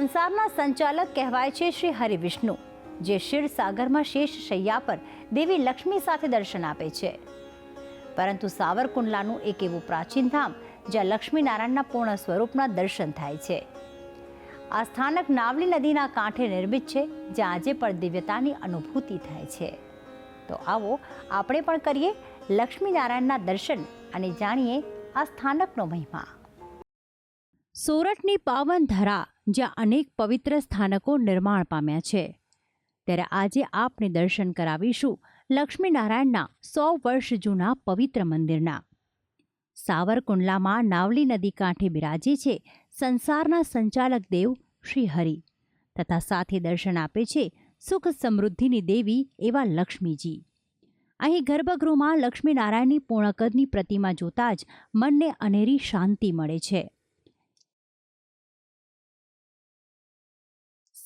સંસારના સંચાલક કહેવાય છે શ્રી હરિવિષ્ણુ, જે શિર સાગરમાં શેષ શૈયા પર દેવી લક્ષ્મી સાથે દર્શન આપે છે. પરંતુ સાવરકુંડલાનું એક એવું પ્રાચીન ધામ, જ્યાં લક્ષ્મીનારાયણના પૂર્ણ સ્વરૂપના દર્શન થાય છે. આ સ્થાનક નાવલી નદીના કાંઠે નિર્મિત છે, જ્યાં આજે પણ દિવ્યતાની અનુભૂતિ થાય છે. તો આવો આપણે પણ કરીએ લક્ષ્મીનારાયણના દર્શન અને જાણીએ આ સ્થાનકનો મહિમા. સોરઠની પાવન ધરા જ્યાં અનેક પવિત્ર સ્થાનકો નિર્માણ પામ્યા છે. ત્યારે આજે આપને દર્શન કરાવીશું લક્ષ્મીનારાયણના સો વર્ષ જૂના પવિત્ર મંદિરના. સાવરકુંડલામાં નાવલી નદી કાંઠે બિરાજે છે સંસારના સંચાલક દેવ શ્રી હરિ તથા સાથે દર્શન આપે છે સુખ સમૃદ્ધિની દેવી એવા લક્ષ્મીજી. અહીં ગર્ભગૃહમાં લક્ષ્મીનારાયણની પૂર્ણકદની પ્રતિમા જોતાં જ મનને અનેરી શાંતિ મળે છે.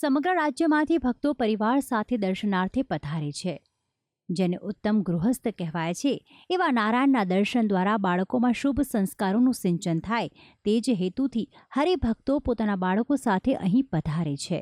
સમગ્ર રાજ્યમાંથી ભક્તો પરિવાર સાથે દર્શનાર્થે પધારે છે. જેને ઉત્તમ ગૃહસ્થ કહેવાય છે એવા નારાયણના દર્શન દ્વારા બાળકોમાં શુભ સંસ્કારોનું સિંચન થાય તે જ હેતુથી હરિભક્તો પોતાના બાળકો સાથે અહીં પધારે છે.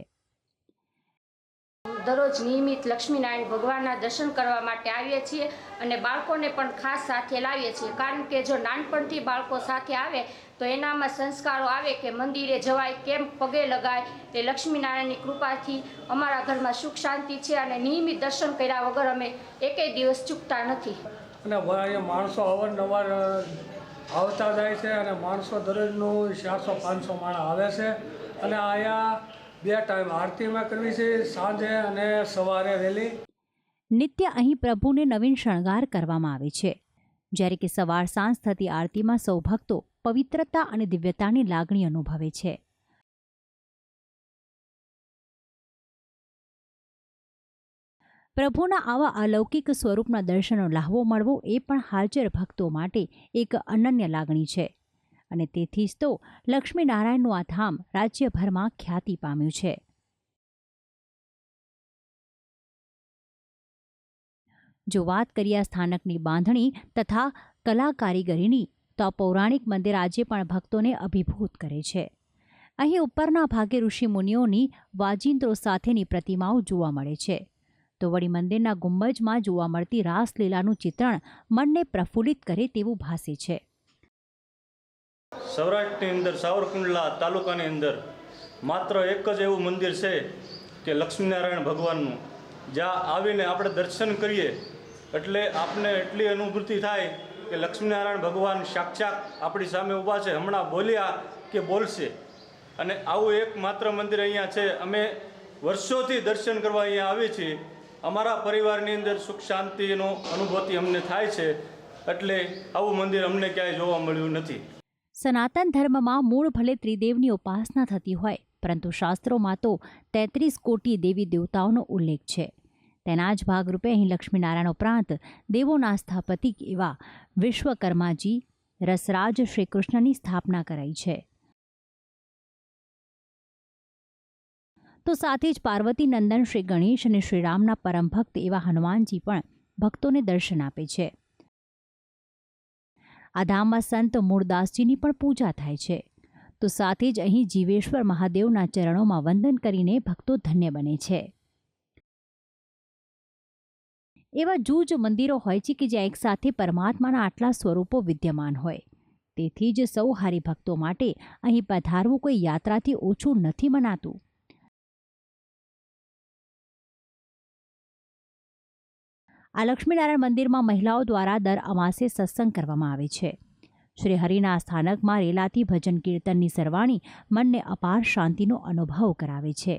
દરરોજ નિયમિત લક્ષ્મીનારાયણ ભગવાનના દર્શન કરવા માટે આવીએ છીએ અને બાળકોને પણ ખાસ સાથે લાવીએ છીએ. કારણ કે જો નાનપણથી બાળકો સાથે આવે, તો એનામાં સંસ્કારો આવે કે મંદિરે જવાય, કેમ પગે લગાય એ લક્ષ્મીનારાયણની કૃપાથી અમારા ઘરમાં સુખ શાંતિ છે અને નિયમિત દર્શન કર્યા વગર અમે એકેય દિવસ ચૂકતા નથી. અને માણસો અવારનવાર આવતા જાય છે અને માણસો દરરોજનું ચારસો પાંચસો માણસ આવે છે. અને અહીંયા બે ટાઈમ આરતીમાં કરવી છે, સાંજે અને સવારે વહેલી. નિત્ય અહીં પ્રભુને નવીન શણગાર કરવામાં આવે છે. જ્યારે કે સવાર સાંજ થતી આરતીમાં સૌ ભક્તો પવિત્રતા અને દિવ્યતાની લાગણી અનુભવે છે. પ્રભુના આવા અલૌકિક સ્વરૂપના દર્શનનો લાહવો મળવો એ પણ હાજર ભક્તો માટે એક અનન્ય લાગણી છે. અને તેથી જ તો લક્ષ્મીનારાયણનું આ ધામ રાજ્યભરમાં ખ્યાતિ પામ્યું છે. જો વાત કરીએ સ્થાનકની બાંધણી તથા કલા કારીગરીની તો આ પૌરાણિક મંદિર આજે પણ ભક્તોને અભિભૂત કરે છે. અહીં ઉપરના ભાગે ઋષિમુનિઓની વાજિંત્રો સાથેની પ્રતિમાઓ જોવા મળે છે. તો વળી મંદિરના ગુંબજમાં જોવા મળતી રાસલીલાનું ચિત્રણ મનને પ્રફુલ્લિત કરે તેવું ભાસે છે. સૌરાષ્ટ્રની અંદર, સાવરકુંડલા તાલુકાની અંદર માત્ર એક જ એવું મંદિર છે કે લક્ષ્મીનારાયણ ભગવાનનું. જ્યાં આવીને આપણે દર્શન કરીએ, એટલે આપને એટલી અનુભૂતિ થાય કે લક્ષ્મીનારાયણ ભગવાન સાક્ષાત આપણી સામે ઊભા છે, હમણાં બોલ્યા કે બોલશે. અને આવું એક માત્ર મંદિર અહીંયા છે. અમે વર્ષોથી દર્શન કરવા અહીંયા આવીએ છીએ. અમારા પરિવારની અંદર સુખ શાંતિનો અનુભૂતિ અમને થાય છે, એટલે આવું મંદિર અમને ક્યાંય જોવા મળ્યું નથી. સનાતન ધર્મમાં મૂળ ભલે ત્રિદેવની ઉપાસના થતી હોય, પરંતુ શાસ્ત્રોમાં તો તેત્રીસ કોટી દેવી દેવતાઓનો ઉલ્લેખ છે. તેના જ ભાગરૂપે અહીં લક્ષ્મીનારાયણ ઉપરાંત દેવોના સ્થાપતિક એવા વિશ્વકર્માજી, રસરાજ શ્રી કૃષ્ણની સ્થાપના કરાઈ છે. તો સાથે જ પાર્વતી નંદન શ્રી ગણેશ અને શ્રીરામના પરમ ભક્ત એવા હનુમાનજી પણ ભક્તોને દર્શન આપે છે. આ ધામમાં સંત મૂળદાસજીની પણ પૂજા થાય છે. તો સાથે જ અહીં જીવેશ્વર મહાદેવના ચરણોમાં વંદન કરીને ભક્તો ધન્ય બને છે. એવા જૂજ મંદિરો હોય છે કે જ્યાં એકસાથે પરમાત્માના આટલા સ્વરૂપો વિદ્યમાન હોય. તેથી જ સૌ હરિભક્તો માટે અહીં પધારવું કોઈ યાત્રાથી ઓછું નથી મનાતું. આ લક્ષ્મીનારાયણ મંદિરમાં મહિલાઓ દ્વારા દર અમાસે સત્સંગ કરવામાં આવે છે. શ્રી હરિના સ્થાનકમાં રેલાથી ભજન કીર્તનની સરવાણી મનને અપાર શાંતિનો અનુભવ કરાવે છે.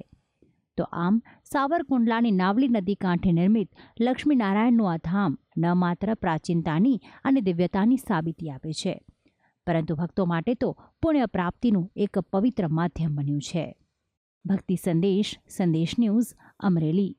તો આમ, સાવરકુંડલાની નાવલી નદી કાંઠે નિર્મિત લક્ષ્મીનારાયણનું આ ધામ ન માત્ર પ્રાચીનતાની અને દિવ્યતાની સાબિતી આપે છે, પરંતુ ભક્તો માટે તો પુણ્ય પ્રાપ્તિનું એક પવિત્ર માધ્યમ બન્યું છે. ભક્તિ સંદેશ સંદેશ ન્યૂઝ, અમરેલી.